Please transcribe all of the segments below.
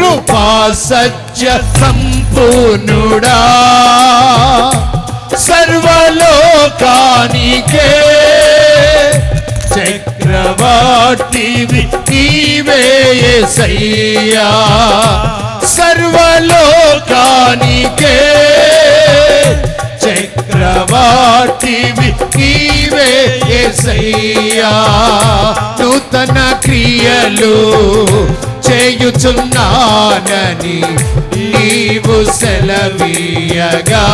కృపా సత్య సంపూర్ణుడా. సర్వలోకానికే చక్రవర్తివి నీవే సయ్యా సర్వలోకానికే చక్రవర్తివి నీవే సయ్యా నూతన క్రియలు చేయుచున్నానని నీవు సెలవీయగా.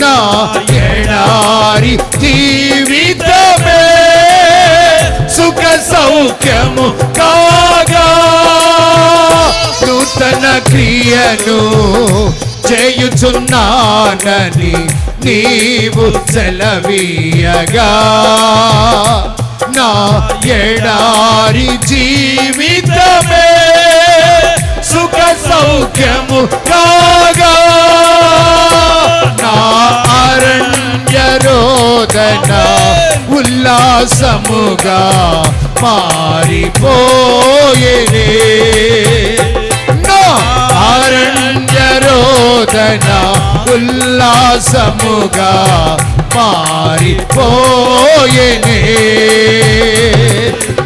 నా ఎడారి జీవితమే సుఖ సౌఖ్యము కాగా. నూతన క్రియను చేయుచున్నానని నీవు సెలవీయగా. ఎడారి జీవితమే సుఖ సౌఖ్యము కాగా నా అరణ్య రోదన ఉల్లాసముగా మారిపోయేనే నా అరణ్య రోదన ఉల్లాసముగా మారిపోయేనే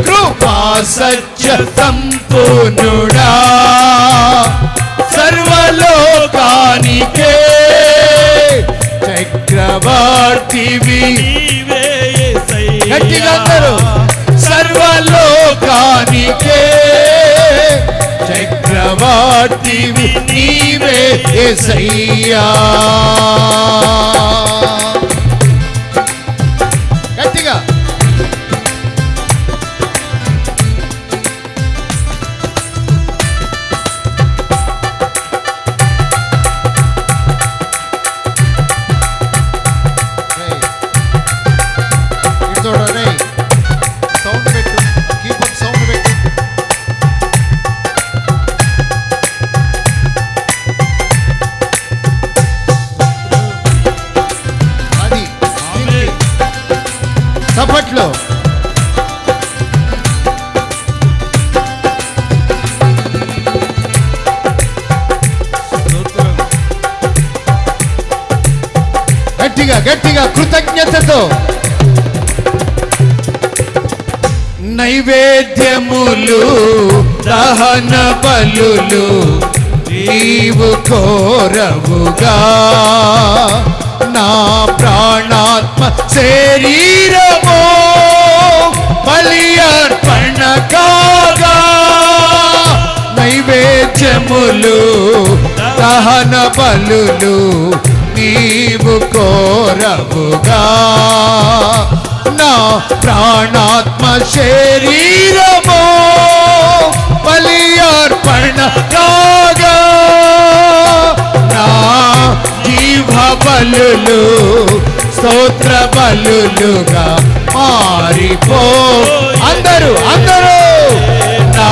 కృపా సత్య సంపూర్ణుడా సర్వలోకానికే. చక్రవర్తివి యేసయ్యా. గట్టిగా అందరూ సర్వలోకానికే. చక్రవర్తివి నీవే యేసయ్యా చప్పట్లు గట్టిగా గట్టిగా కృతజ్ఞతతో. నైవేద్యములు దహన బలులు నీవు కోరవుగా. నా ప్రాణాత్మ శరీరమో బలి అర్పణ కాగా నైవేద్యములు దహన బలులు నీవు కోరవుగా. నా ప్రాణాత్మ శరీరమో బలులుగా మారిపో. అందరూ అందరూ! నా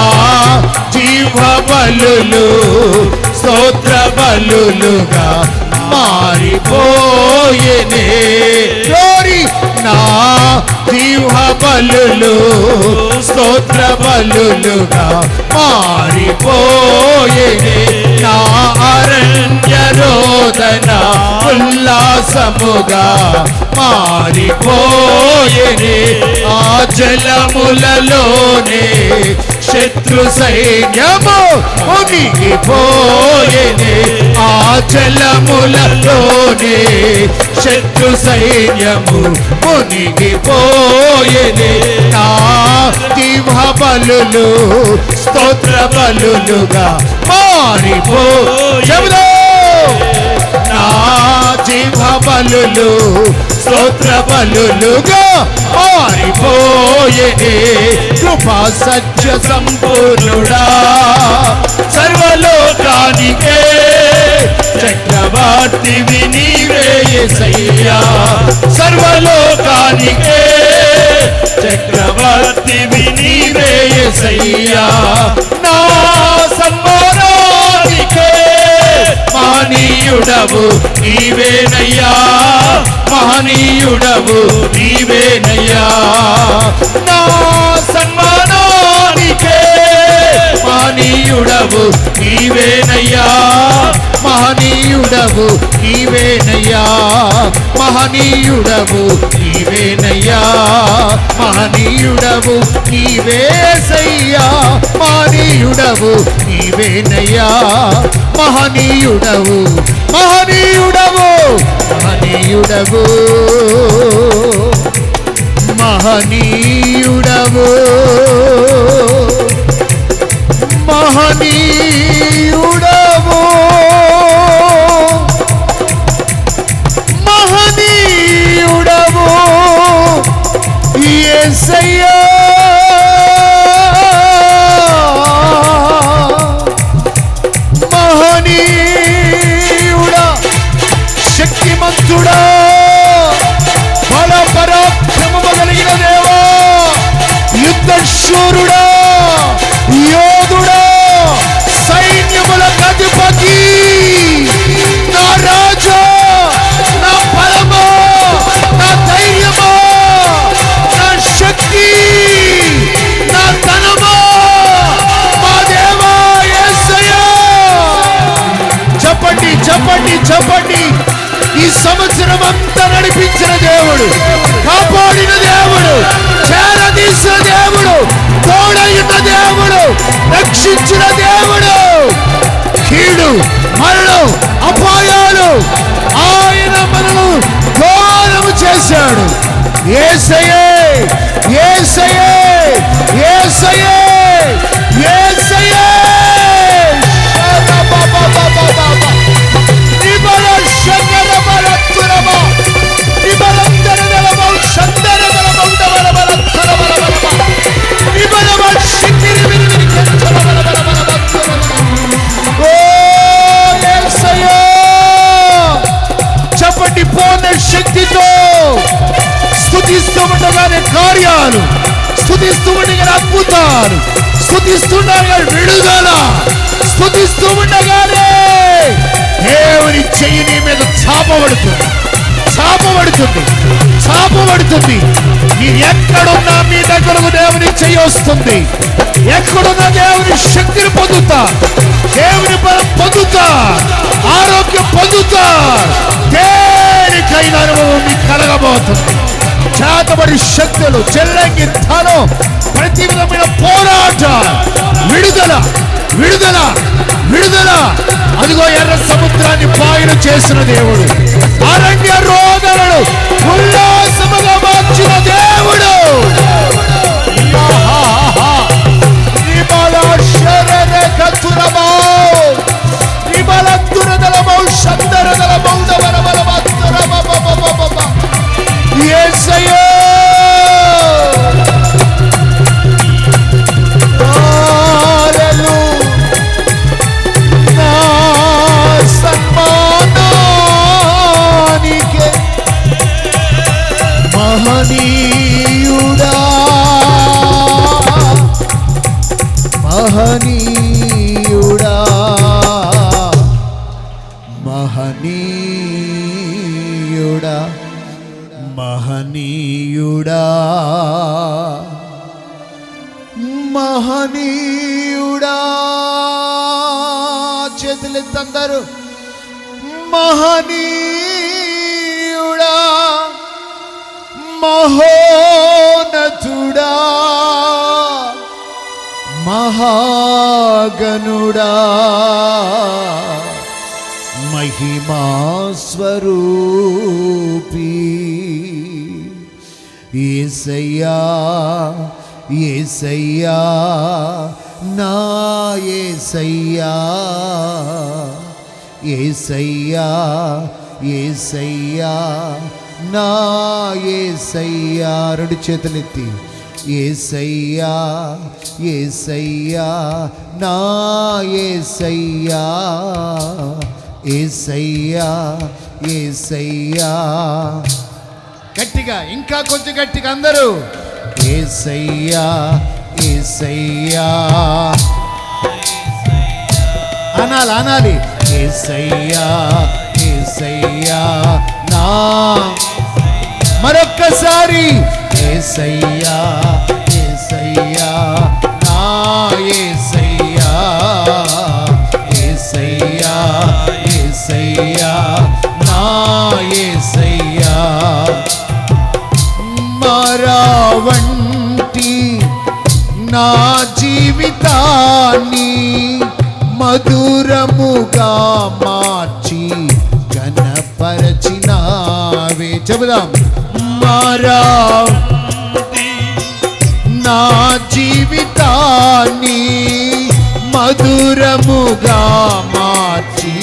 జీవ బలులు స్తోత్ర బలులుగా మారిపోయేనే. నా జీవ బలులు స్తోత్ర బలులుగా మారిపోయే నా అరణ్య రోదన ఉల్లాసముగా మారిపోయే ఆ జలములలోనే శత్రు సైన్యము మునిగిపోయే ఆ జలములలోనే శత్రు సైన్యము మునిగిపోయేనే నా దివ బలులు స్తోత్ర బలులుగా మారిపో. చెబుదా! నా జీవ బలులు స్తోత్ర బలులుగా మారిపోయేనే. కృపా సత్య సంపూర్ణుడా సర్వలోకానికే చక్రవర్తివి నీవే యేసయ్యా సర్వలోకానికే. చక్రవర్తివి నీవే యేసయ్యా నా సంబరానికే. మహనీయుడవు నీవేనయ్యా మహనీయుడవు నీవేనయ్యా. నా సన్మానానికే మహనీయుడవు నీవేనయ్యా. మహనీయుడవు నీవేనయ్యా మహనీయుడవు నీవేనయ్యా మహనీయుడవు నీవేసయ్యా మహనీయుడవు నీవేనయ్యా మహనీయుడవు మహనీయుడవు మహనీయుడవు. మహనీయుడవు మహనీయుడవు. యేసయ్యా మహనీయుడా చేశాడు. ఏసయే ఏసయే ఏసయే చాపబడుతుంది చాపబడుతుంది మీరు ఎక్కడున్నా మీ దగ్గరకు దేవుని చేయొస్తుంది ఎక్కడున్నా దేవుని శక్తిని పొందుతా. దేవుని బలం పొందుతా. ఆరోగ్యం పొందుతా. దేనికైనా అనుభవం మీకు కలగబోతుంది. చేతబడి శక్తులు చెల్లంగి ధనం ప్రతి విధమైన పోరాట విడుదల విడుదల విడుదల. అదిగో ఎర్ర సముద్రాన్ని పాయలు చేసిన దేవుడు. అరణ్య రోదనలు మహనీయుడా మహనీయుడా. మహనీయుడా. చేతులెత్తందరు మహనీయుడా మహోనతుడా మహాగనుడా. మహిమాస్వరూపీ. ఏసయ్యా ఏసయ్యా నా ఏసయ్యా ఏసయ్యా ఏసయ్యా నా ఏసయ్యా. రెండు చేతులెత్తి. ఏసయ్యా ఏసయ్యా నా ఏసయ్యా. ఏసయ్యా ఏసయ్యా. గట్టిగా ఇంకా కొంచెం గట్టిగా అందరూ. ఏసయ్యా ఏసయ్యా. అనాలి అనాలి. ఏసయ్యా ఏసయ్యా నా. మరొక్కసారి. ఏసయ్యా జీవితాన్ని మధురముగా మార్చి ఘనపరచినావే. చెబుదాం. మారా నా జీవితాన్ని మధురముగా మార్చి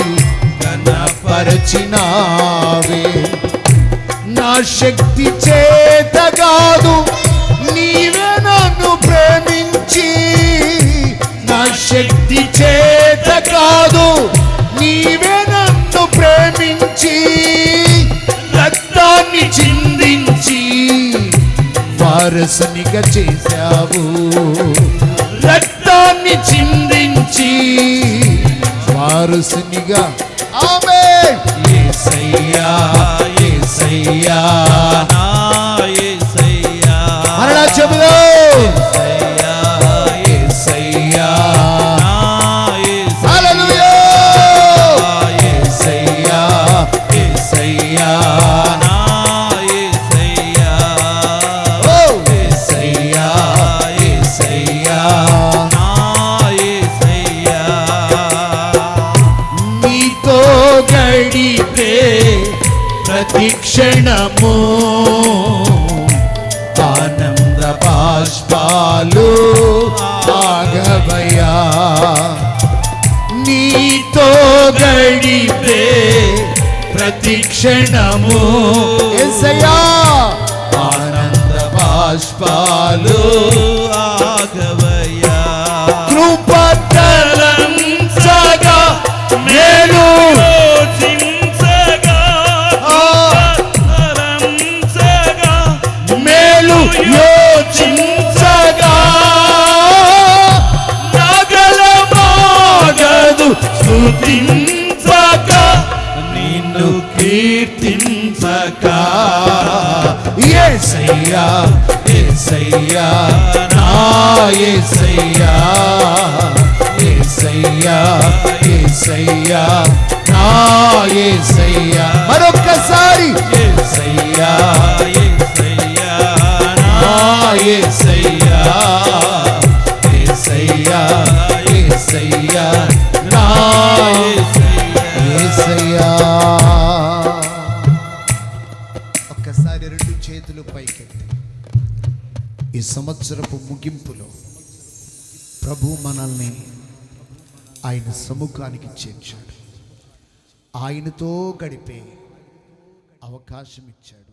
ఘనపరచినావే. నా శక్తి చేతగా వారసునిగా చేశావు. రక్తాన్ని చిందించి వారసునిగా ప్రతి క్షణము ఆనంద బాష్పాలు ఆగవయా నీతో గడిపే ప్రతి క్షణము ఎసయ్యా ఆనంద బాష్పాలు ఆగవ స్తుతించక నిన్ను కీర్తించక. ఏసయ్యా ఏసయ్యా నా ఏసయ్యా ఏసయ్యా ఏసయ్యా నా ఏసయ్యా. మరొక్కసారి ఏసయ్యా ఏసయ్యా నా ఏసయ్యా. మనల్ని ఆయన సముఖానికి చేర్చాడు. ఆయనతో గడిపే అవకాశం ఇచ్చాడు.